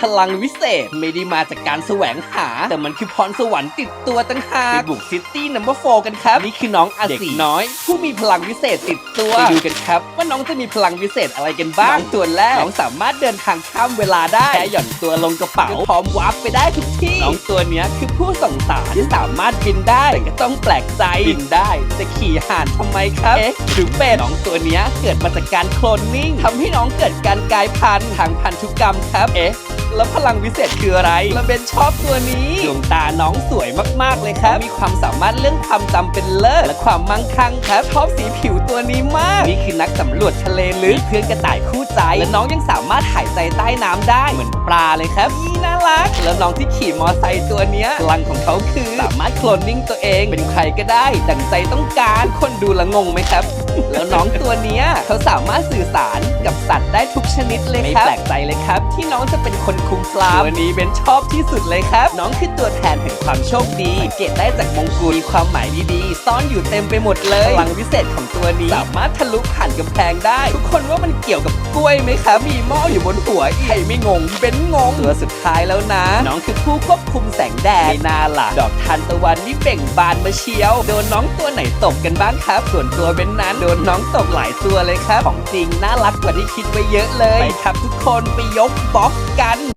พลังวิเศษไม่ได้มาจากการแสวงหา แต่มันคือพรสวรรค์ติดตัวตั้งหากไปบุกซิตี้นัมเบอร์โฟกันครับ นี่คือน้องอาสีน้อย ผู้มีพลังวิเศษติดตัวไปดูกันครับ ว่าน้องจะมีพลังวิเศษอะไรกันบ้างน้องตัวแรกน้องสามารถเดินทางข้ามเวลาได้แค่หย่อนตัวลงกระเป๋าพร้อมวาร์ปไปได้ทุกที่น้องตัวเนี้ยคือผู้ส่งสารที่สามารถบินได้แต่ก็ต้องแปลกใจบินได้จะขี่ห่านทำไมครับเอ๊ะหรือเป็นน้องตัวเนี้ยเกิดมาจากการโคลนนิ่งทำให้น้องเกิดการกลายพันธุ์ทางพันธุกรรมครับเอ๊ะแล้วพลังวิเศษคืออะไรเราเบนชอบตัวนี้ดวงตาน้องสวยมากๆเลยครับ มีความสามารถเรื่องความจำเป็นเลิศและความมั่งคั่งครับชอบสีผิวตัวนี้มาก นี่คือนักสำรวจทะเลลึกเพื่อนกระต่ายคู่ใจ และน้องยังสามารถหายใจใต้น้ำได้เหมือนปลาเลยครับนี่น่ารัก แล้วน้องที่ขี่มอไซค์ตัวเนี้ยพลังของเขาคือสามารถโคลนนิ่งตัวเองเป็นใครก็ได้ ดังใจต้องการทุกคนดูและงงไหมครับ แล้วน้องตัวเนี้ยเขาสามารถสื่อสารกับสัตว์ได้ทุกชนิดเลยครับ ไม่แปลกใจเลยครับ ที่น้องจะเป็นคนคุมฟลาร์มตัวนี้เบนชอบที่สุดเลยครับ น้องคือตัวแทนแห่งความโชคดีสังเกตได้จากมงกุฎมีความหมายดีๆ ซ่อนอยู่เต็มไปหมดเลยพลังวิเศษของตัวนี้สามารถทะลุผ่านกำแพงได้ ทุกคนว่ามันเกี่ยวกับกล้วยไหมครับมีหม้ออยู่บนหัวอีกใครไม่งงเบนงงตัวสุดท้ายแล้วนะ น้องคือผู้ควบคุมแสงแดดไม่น่าล่ะดอกทานตะวันนี่เบ่งบานมาเชียวโดนน้องตัวไหนตกกันบ้างครับ ส่วนตัวเบนนั้นโดนน้องตกหลายตัวเลยครับ ของจริงน่ารักกว่าที่คิดไว้เยอะเลยไปครับทุกคนไปยกบล็อกกัน